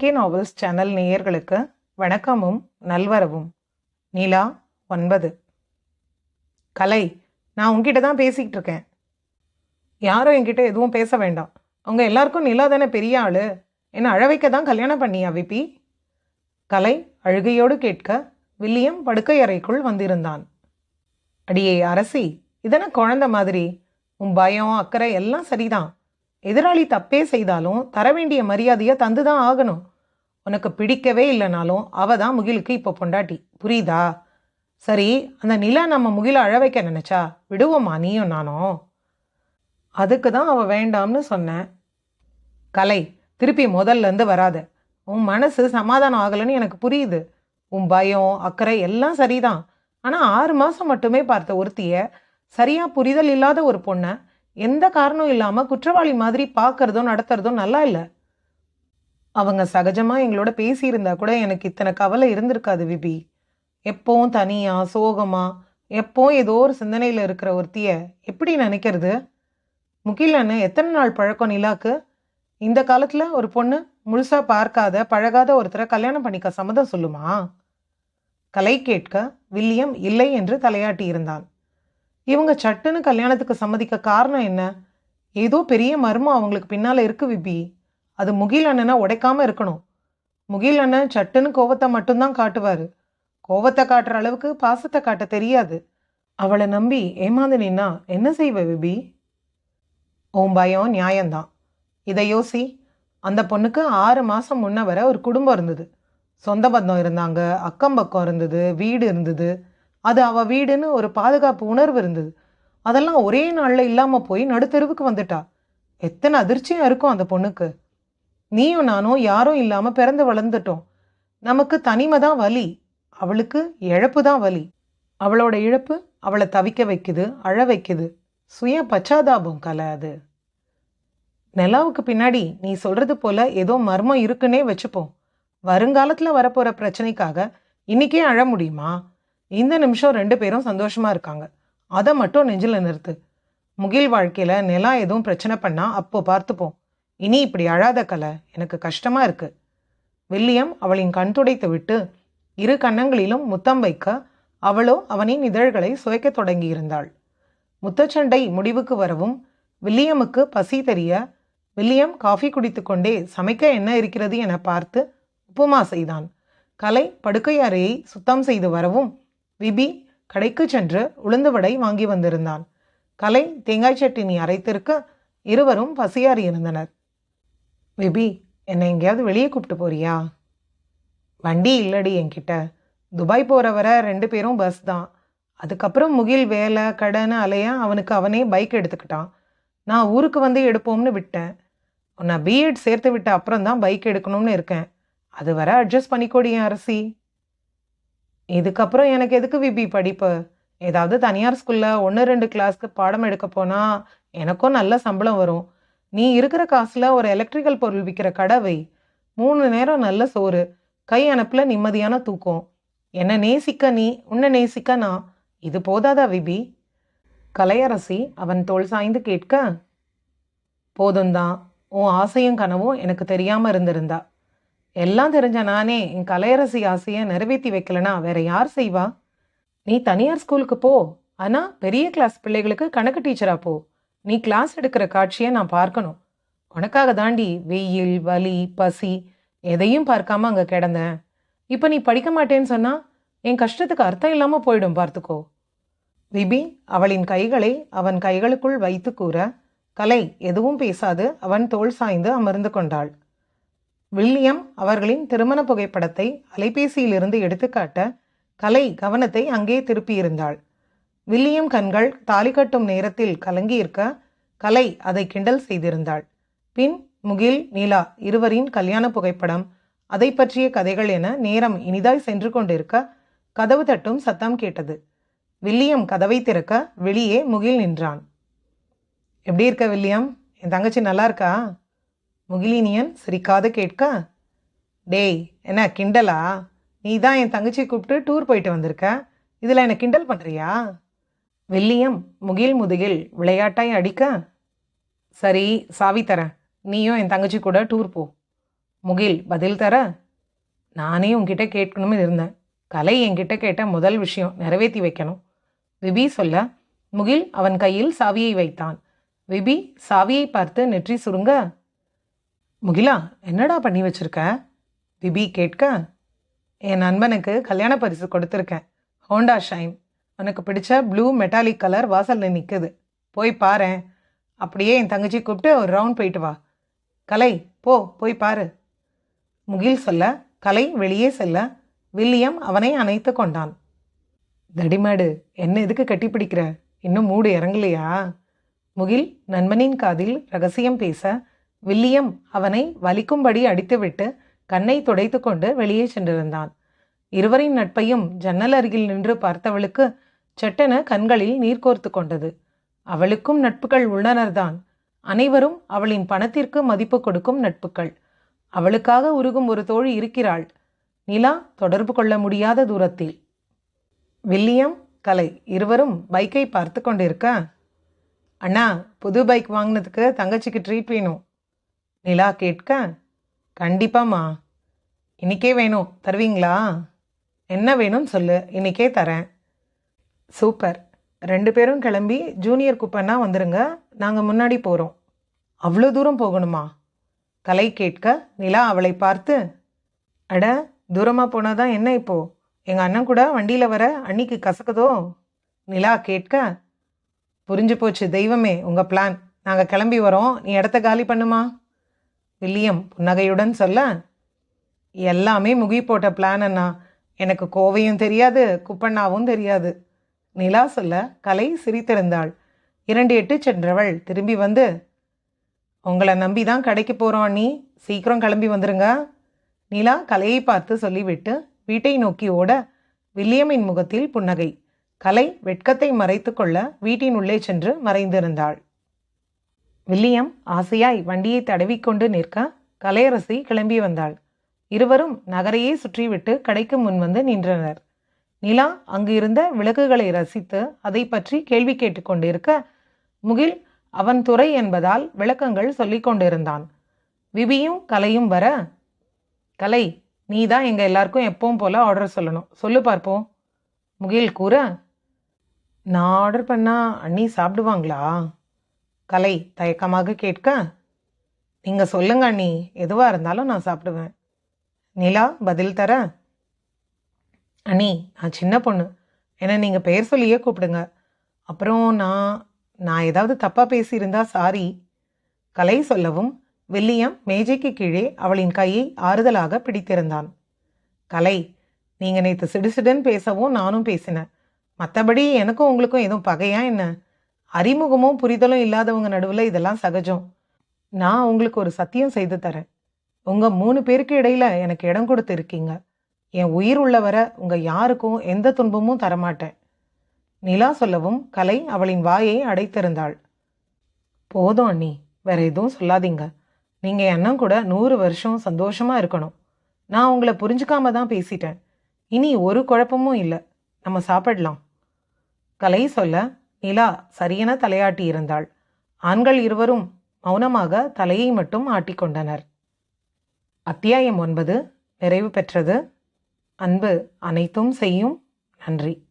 K novels channel நேயர்களுக்கு வணக்கமும் நல்வரவும். நிலா ஒன்பது. கலை நான் உங்ககிட்ட தான் பேசிக்கிட்டு இருக்கேன் யாரும் என்கிட்ட எதுவும் பேச வேண்டாம். அவங்க எல்லாருக்கும் நிலா தானே பெரிய ஆள்? என்னை அழவைக்க தான் கல்யாணம் பண்ணியா விபி? கலை அழுகையோடு கேட்க வில்லியம் படுக்கை அறைக்குள் வந்திருந்தான். அடியே அரசி இதென குழந்தை மாதிரி? உன் பயம் அக்கறை எல்லாம் சரிதான். எதிராளி தப்பே செய்தாலும் தர வேண்டிய மரியாதையை தந்து தான் ஆகணும். உனக்கு பிடிக்கவே இல்லைனாலும் அவ தான் முகிலுக்கு இப்போ பொண்டாட்டி. புரியுதா? சரி அந்த நிலா நம்ம முகில அழ வைக்க நினைச்சா விடுவோமா நீயும் நானும்? அதுக்கு தான் அவள் வேண்டாம்னு சொன்னேன். கலை திருப்பி முதல்ல இருந்து வராத. உன் மனசு சமாதானம் ஆகலைன்னு எனக்கு புரியுது. உன் பயம் அக்கறை எல்லாம் சரிதான். ஆனால் ஆறு மாதம் மட்டுமே பார்த்த ஒருத்திய சரியாக புரிதல் இல்லாத ஒரு பொண்ணை எந்த காரணம் இல்லாமல் குற்றவாளி மாதிரி பார்க்கறதோ நடத்துறதோ நல்லா இல்லை. அவங்க சகஜமாக எங்களோட பேசியிருந்தா கூட எனக்கு இத்தனை கவலை இருந்திருக்காது விபி. எப்போவும் தனியாக சோகமாக எப்பவும் ஏதோ ஒரு சிந்தனையில் இருக்கிற ஒருத்திய எப்படி நினைக்கிறது? முகில் அண்ணன் எத்தனை நாள் பழக்கம் நிலாக்கு? இந்த காலத்தில் ஒரு பொண்ணு முழுசாக பார்க்காத பழகாத ஒருத்தரை கல்யாணம் பண்ணிக்க சம்மதம் சொல்லுமா? கலை கேட்க வில்லியம் இல்லை என்று தலையாட்டி இருந்தான் இவங்க சட்டுன்னு கல்யாணத்துக்கு சம்மதிக்க காரணம் என்ன? ஏதோ பெரிய மர்மம் அவங்களுக்கு பின்னால இருக்கு விபி. அது முகில் அண்ணனை உடைக்காம இருக்கணும். முகில் அண்ணன் சட்டுன்னு கோவத்தை மட்டும்தான் காட்டுவாரு. கோவத்தை காட்டுற அளவுக்கு பாசத்தை காட்ட தெரியாது. அவளை நம்பி ஏமாந்து நின்னா என்ன செய்வ விபி? உன் பயம் நியாயம்தான். இதை யோசி. அந்த பொண்ணுக்கு ஆறு மாதம் முன்ன வர ஒரு குடும்பம் இருந்தது. சொந்த பந்தம் இருந்தாங்க அக்கம் பக்கம் இருந்தது வீடு இருந்தது. அது அவள் வீடுன்னு ஒரு பாதுகாப்பு உணர்வு இருந்தது. அதெல்லாம் ஒரே நாளில் இல்லாமல் போய் நடுத்தருவுக்கு வந்துட்டா. எத்தனை அதிர்ச்சியாக இருக்கும் அந்த பொண்ணுக்கு. நீயும் நானும் யாரும் இல்லாமல் பிறந்து வளர்ந்துட்டோம். நமக்கு தனிமை தான் வலி. அவளுக்கு இழப்பு தான் வலி. அவளோட இழப்பு அவளை தவிக்க வைக்குது அழ வைக்குது. சுய பச்சாதாபம் கலை அது நிலாவுக்கு பின்னாடி நீ சொல்றது போல ஏதோ மர்மம் இருக்குன்னே வச்சுப்போம். வருங்காலத்தில் வரப்போகிற பிரச்சனைக்காக இன்னைக்கே அழ முடியுமா? இந்த நிமிஷம் ரெண்டு பேரும் சந்தோஷமா இருக்காங்க. அதை மட்டும் நெஞ்சில் நிறுத்து. முகில் வாழ்க்கையில் நிலா எதுவும் பிரச்சனை பண்ணா அப்போ பார்த்துப்போம். இனி இப்படி அழாத கலை எனக்கு கஷ்டமா இருக்கு. வில்லியம் அவளின் கண் துடைத்து விட்டு இரு கன்னங்களிலும் முத்தம் வைக்க அவளோ அவனின் இதழ்களை சுவைக்கத் தொடங்கியிருந்தாள். முத்தச்சண்டை முடிவுக்கு வரவும் வில்லியமுக்கு பசி தெரிய வில்லியம் காஃபி குடித்துக்கொண்டே சமைக்க என்ன இருக்கிறது என பார்த்து உப்புமா செய்தான். கலை படுக்கை அறையை சுத்தம் செய்து வரவும் விபி கடைக்கு சென்று உளுந்து வடை வாங்கி வந்திருந்தான். கலை தேங்காய் சட்டினி அரைத்திருக்க இருவரும் பசியாறி இருந்தனர் விபி என்னை எங்கேயாவது வெளியே கூப்பிட்டு போறியா? வண்டி இல்லடி என்கிட்ட. துபாய் போகிற வர ரெண்டு பேரும் பஸ் தான். அதுக்கப்புறம் முகில் வேலை கடன் அலைய அவனுக்கு அவனே பைக் எடுத்துக்கிட்டான். நான் ஊருக்கு வந்து எடுப்போம்னு விட்டேன். உன்னை பிஎட் சேர்த்து விட்ட அப்புறம் தான் பைக் எடுக்கணும்னு இருக்கேன். அது வர அட்ஜஸ்ட் பண்ணிக்கோடி அரசி. இதுக்கப்புறம் எனக்கு எதுக்கு விபி படிப்பு? ஏதாவது தனியார் ஸ்கூலில் ஒன்று ரெண்டு கிளாஸ்க்கு பாடம் எடுக்க போனால் எனக்கும் நல்ல சம்பளம் வரும். நீ இருக்கிற காசில் ஒரு எலக்ட்ரிக்கல் பொருள் விற்கிற கடவை. மூணு நேரம் நல்ல சோறு. கை அனுப்பில் நிம்மதியான தூக்கம். என்னை நேசிக்க நீ உன்னை நேசிக்க நான். இது போதாதா விபி கலையரசி அவன் தோல் சாய்ந்து கேட்க போதும்தான். உன் ஆசையும் கனவும் எனக்கு தெரியாமல் இருந்திருந்தா. எல்லாம் தெரிஞ்ச நானே என் கலையரசி ஆசையை நிறைவேற்றி வைக்கலனா வேற யார் செய்வா? நீ தனியார் ஸ்கூலுக்கு போ. ஆனால் பெரிய கிளாஸ் பிள்ளைகளுக்கு கணக்கு டீச்சரா போ. நீ கிளாஸ் எடுக்கிற காட்சியை நான் பார்க்கணும். உனக்காக தாண்டி வெயில் வலி பசி எதையும் பார்க்காம அங்கே கிடந்தேன் இப்போ நீ படிக்க மாட்டேன்னு சொன்னால் என் கஷ்டத்துக்கு அர்த்தம் இல்லாமல் போயிடும் பார்த்துக்கோ. விபி அவளின் கைகளை அவன் கைகளுக்குள் வைத்து கூற கலை எதுவும் பேசாது. அவன் தோல் சாய்ந்து அமர்ந்து கொண்டாள். வில்லியம் அவர்களின் திருமண புகைப்படத்தை அலைபேசியிலிருந்து எடுத்துக்காட்ட கலை கவனத்தை அங்கே திருப்பியிருந்தாள். வில்லியம் கண்கள் தாலி கட்டும் நேரத்தில் கலங்கியிருக்க கலை அதை கிண்டல் செய்திருந்தாள். பின் முகில் நீலா இருவரின் கல்யாண புகைப்படம் அதை பற்றிய கதைகள் என நேரம் இனிதாய் சென்று கொண்டிருக்க கதவு தட்டும் சத்தம் கேட்டது. வில்லியம் கதவை திறக்க வெளியே முகில் நின்றான். எப்படி இருக்க வில்லியம்? என் தங்கச்சி நல்லா இருக்கா? முகிலினியன் சிரிக்காது கேட்க டேய் என்ன கிண்டலா? நீ தான் என் தங்கச்சி கூப்பிட்டு டூர் போயிட்டு வந்திருக்க. இதில் என்னை கிண்டல் பண்ணுறியா வில்லியம் முகில் முதுகில் விளையாட்டாய் அடிக்க சரி சாவி தரேன். நீயும் என் தங்கச்சி கூட டூர் போ. முகில் பதில் தர நானே உன்கிட்ட கேட்கணும்னு இருந்தேன். கலை என்கிட்ட கேட்ட முதல் விஷயம் நிறைவேற்றி வைக்கணும். விபி சொல்ல முகில் அவன் கையில் சாவியை வைத்தான். விபி சாவியை பார்த்து நெற்றி சுருங்க முகிலா என்னடா பண்ணி வச்சிருக்க? பிபி கேட்க. என் நண்பனுக்கு கல்யாண பரிசு கொடுத்துருக்கேன். Honda Shine. உனக்கு பிடிச்ச ப்ளூ மெட்டாலிக் கலர் வாசலில் நிற்குது போய் பாரு அப்படியே என் தங்கச்சி கூப்பிட்டு ஒரு ரவுண்ட் போயிட்டு வா. கலை போ போய் பாரு. முகில் சொல்ல கலை வெளியே செல்ல வில்லியம் அவனை அணைத்து கொண்டான். தடிமாடு என்ன எதுக்கு கட்டிப்பிடிக்கிற இன்னும் மூடு இறங்கலையா? முகில் நண்பனின் காதில் ரகசியம் பேச வில்லியம் அவனை வலிக்கும்படி அடித்துவிட்டு கண்ணை துடைத்து கொண்டு வெளியே சென்றிருந்தான். இருவரின் நட்பையும் ஜன்னல் அருகில் நின்று பார்த்தவளுக்கு சட்டென கண்களில் நீர் கோர்த்து கொண்டது. அவளுக்கும் நட்புகள் உள்ளனர்தான். அனைவரும் அவளின் பணத்திற்கு மதிப்பு கொடுக்கும் நட்புகள். அவளுக்காக உருகும் ஒரு தோழி இருக்கிறாள். நிலா தொடர்பு கொள்ள முடியாத தூரத்தில். வில்லியம் கலை இருவரும் பைக்கை பார்த்து கொண்டிருக்க அண்ணா புது பைக் வாங்கினதுக்கு தங்கச்சிக்கு ட்ரீட் வேணும். நிலா கேட்க கண்டிப்பாம்மா. இன்றைக்கே வேணும். தருவீங்களா? என்ன வேணும்னு சொல்லு. இன்றைக்கே தரேன். சூப்பர். ரெண்டு பேரும் கிளம்பி ஜூனியர் குப்பன்னா வந்துருங்க. நாங்கள் முன்னாடி போகிறோம் அவ்வளோ தூரம் போகணுமா? கலை கேட்க நிலா அவளை பார்த்து அட தூரமாக போனால் தான் என்ன இப்போது எங்கள் அண்ணன் கூட வண்டியில் வர அன்னிக்கு கசக்குதோ? நிலா கேட்க புரிஞ்சு போச்சு. தெய்வமே உங்கள் பிளான் நாங்கள் கிளம்பி வரோம். நீ இடத்த காலி பண்ணுமா? வில்லியம் புன்னகையுடன் சொல்ல எல்லாமே முகி போட்ட பிளான் அண்ணா. எனக்கு கோவையும் தெரியாது குப்பண்ணாவும் தெரியாது. நிலா சொல்ல கலை சிரித்திருந்தாள். இரண்டு எட்டு சென்றவள் திரும்பி வந்து உங்களை நம்பி தான் கடைக்கு போகிறோம் அண்ணி. சீக்கிரம் கிளம்பி வந்துருங்க. நிலா கலையை பார்த்து சொல்லிவிட்டு வீட்டை நோக்கி ஓட வில்லியமின் முகத்தில் புன்னகை. கலை வெட்கத்தை மறைத்து கொள்ள வீட்டின் உள்ளே சென்று மறைந்திருந்தாள். வில்லியம் ஆசையாய் வண்டியை தடவிக்கொண்டு நிற்க கலையரசி கிளம்பி வந்தாள். இருவரும் நகரையே சுற்றிவிட்டு கடைக்கு முன் வந்து நின்றனர். நிலா அங்கு இருந்த விளக்குகளை ரசித்து அதை பற்றி கேள்வி கேட்டுக்கொண்டிருக்க முகில் அவன் துறை என்பதால் விளக்கங்கள் சொல்லிக் கொண்டிருந்தான். விபியும் கலையும் வர கலை நீ தான் எங்கள் எல்லாருக்கும் எப்பவும் போல ஆர்டர் சொல்லணும். சொல்லு பார்ப்போம். முகில் கூற நான் ஆர்டர் பண்ணா அண்ணி சாப்பிடுவாங்களா? கலை தயக்கமாக கேட்க நீங்கள் சொல்லுங்க அண்ணி எதுவாக இருந்தாலும் நான் சாப்பிடுவேன். நிலா பதில் தர. அண்ணி நான் சின்ன பொண்ணு. என்னை நீங்கள் பெயர் சொல்லியே கூப்பிடுங்க. அப்புறம் நான் நான் ஏதாவது தப்பாக பேசியிருந்தா சாரி. கலை சொல்லவும் வில்லியம் மேஜைக்கு கீழே அவளின் கையை ஆறுதலாக பிடித்திருந்தான். கலை நீங்கள் நேற்று சிடுசிடுன்னு பேசவும் நானும் பேசினேன். மற்றபடி எனக்கும் உங்களுக்கும் எதுவும் பகையா என்ன? அறிமுகமும் புரிதலும் இல்லாதவங்க நடுவில் இதெல்லாம் சகஜம். நான் உங்களுக்கு ஒரு சத்தியம் செய்து தரேன். உங்கள் மூணு பேருக்கு இடையில் எனக்கு இடம் கொடுத்து இருக்கீங்க. என் உயிர் உள்ளவரை உங்கள் யாருக்கும் எந்த துன்பமும் தரமாட்டேன். நிலா சொல்லவும் கலை அவளின் வாயை அடைத்திருந்தாள். போதும் அண்ணி வேற எதுவும் சொல்லாதீங்க. நீங்கள் அண்ணன் கூட நூறு வருஷம் சந்தோஷமாக இருக்கணும். நான் உங்களை புரிஞ்சுக்காம தான் பேசிட்டேன். இனி ஒரு குழப்பமும் இல்லை. நம்ம சாப்பிடலாம். கலை சொல்ல நிலா சரியென தலையாட்டி இருந்தாள். ஆண்கள் இருவரும் மௌனமாக தலையை மட்டும் ஆட்டிக்கொண்டனர் அத்தியாயம் ஒன்பது. நிறைவு பெற்றது. அன்பு அனைத்தும் செய்யும். நன்றி.